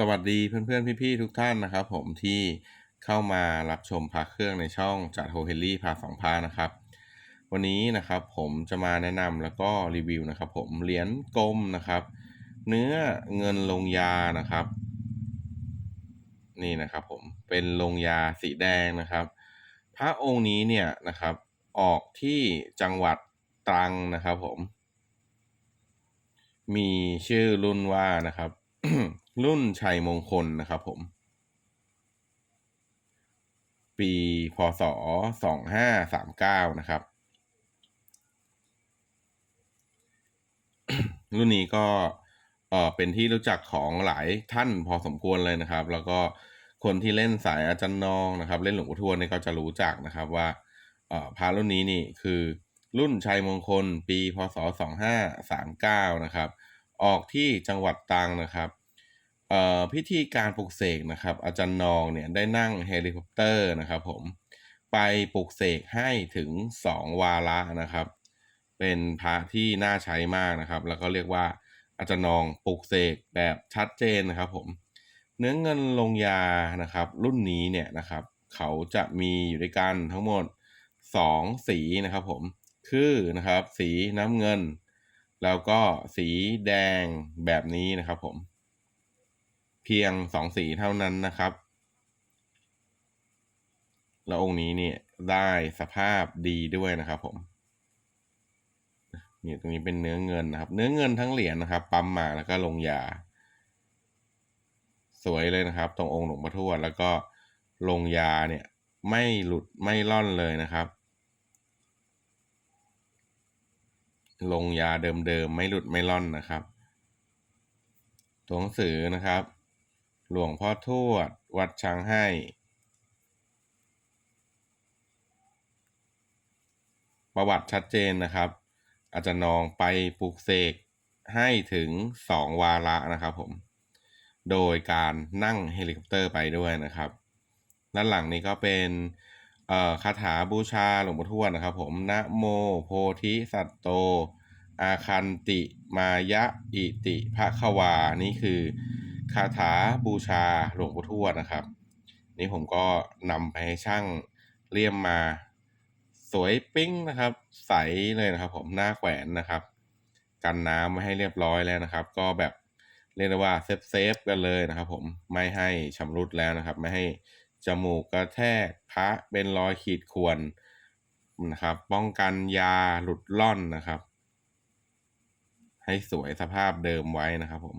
สวัสดีเพื่อนๆ พี่ๆ ทุกท่านนะครับ ผมที่เข้ามารับชมพาเครื่องในช่องจัดโฮเฮลี่พาสองพานะครับ วันนี้นะครับผมจะมาแนะนำแล้วก็รีวิวนะครับผมเหรียญกลมนะครับ เนื้อเงินลงยานะครับ นี่นะครับผมเป็นลงยาสีแดงนะครับ พระองค์นี้เนี่ยนะครับ ออกที่จังหวัดตรังนะครับผม มีชื่อรุ่นว่านะครับ รุ่นชัยมงคลนะครับผม ปีพศสองห้าสามเก้านะครับ รุ่นนี้ก็เออเป็นที่รู้จักของหลายท่านพอสมควรเลยนะครับ แล้วก็คนที่เล่นสายอาจารย์นองนะครับ เล่นหลวงปู่ทวดนี่ก็จะรู้จักนะครับว่า เออพระรุ่นนี้นี่คือรุ่นชัยมงคล ปีพศสองห้าสามเก้านะครับ ออกที่จังหวัดตรังนะครับ พิธีการปลุกเสกนะครับ อาจารย์นองเนี่ยได้นั่งเฮลิคอปเตอร์นะครับผมไปปลุกเสกให้ถึงสองวาระนะครับ เป็นพระที่น่าใช้มากนะครับ แล้วก็เรียกว่าอาจารย์นองปลุกเสกแบบชัดเจนนะครับผมเนื้อเงินลงยานะครับ รุ่นนี้เนี่ยนะครับ เขาจะมีอยู่ด้วยกันทั้งหมด 2 สีนะครับผมคือนะครับ สีน้ำเงิน แล้วก็สีแดงแบบนี้นะครับผม พียง2สีเท่านั้นนะครับ แล้วองค์นี้เนี่ยได้สภาพดีด้วยนะครับผมนี่ตรงนี้เป็นเนื้อเงินนะครับ เนื้อเงินทั้งเหรียญนะครับ ปั๊มมาแล้วก็ลงยา สวยเลยนะครับ ตรงองค์หลวงพ่อทวดแล้วก็ลงยาเนี่ย ไม่หลุดไม่ล่อนเลยนะครับ ลงยาเดิมๆไม่หลุดไม่ล่อนนะครับ ตัวหนังสือนะครับ หลวงพ่อทวด วัดช้างให้ ประวัติชัดเจนนะครับ อาจารย์นองไปปลูกเสกให้ถึงสองวาระนะครับผม โดยการนั่งเฮลิคอปเตอร์ไปด้วยนะครับ ด้านหลังนี้ก็เป็นคาถาบูชาหลวงปู่ทวดนะครับ ผมนะโมโพธิสัตโต อาคันติมายะอิติภควา นี่คือ คาถาบูชาหลวงปู่ทวดนะครับ นี่ผมก็นำไปให้ช่างเลี่ยมมา สวยปิ้งนะครับ ใสเลยนะครับ ผมหน้าแขวนนะครับ กันน้ำไม่ให้เรียบร้อยแล้วนะครับ ก็แบบเรียกได้ว่าเซฟเซฟกันเลยนะครับ ผมไม่ให้ชำรุดแล้วนะครับ ไม่ให้จมูกกระแทกพระเป็นรอยขีดข่วนนะครับ ป้องกันยาหลุดล่อนนะครับ ให้สวยสภาพเดิมไว้นะครับผม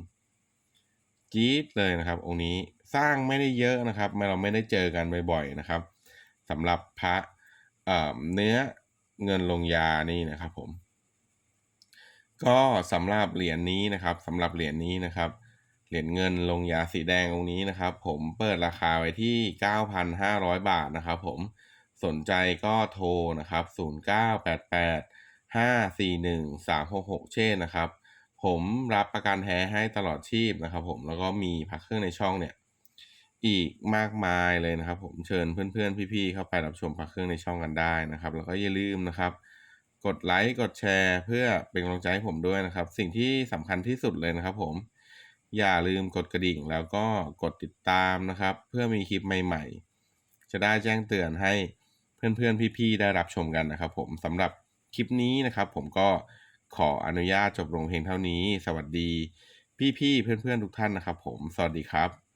จี๊ดเลยนะครับ องค์นี้สร้างไม่ได้เยอะนะครับเราไม่ได้เจอกันบ่อยๆนะครับสำหรับพระเนื้อเงินลงยานี่นะครับผม ก็สำหรับเหรียญนี้นะครับสำหรับเหรียญนี้นะครับ เหรียญเงินลงยาสีแดงองค์นี้นะครับ ผมเปิดราคาไว้ที่ 9,500 บาทนะครับ ผมสนใจก็โทรนะครับ 0988 541 366 เช่นนะครับ ผมรับประกันแท้ให้ตลอดชีพนะครับผมแล้วก็มีพักเครื่องในช่องเนี่ย อีกมากมายเลยนะครับ ผมเชิญเพื่อนๆพี่ๆเข้าไปรับชมพักเครื่องในช่องกันได้นะครับ แล้วก็อย่าลืมนะครับ กดไลค์กดแชร์เพื่อเป็นกำลังใจให้ผมด้วยนะครับ สิ่งที่สำคัญที่สุดเลยนะครับ ผมอย่าลืมกดกระดิ่งแล้วก็กดติดตามนะครับ เพื่อมีคลิปใหม่ๆ จะได้แจ้งเตือนให้เพื่อนๆพี่ๆได้รับชมกันนะครับ ผมสำหรับคลิปนี้นะครับ ผมก็ ขออนุญาตจบลงเพียงเท่านี้ สวัสดีพี่ๆเพื่อนๆทุกท่านนะครับผม สวัสดีครับ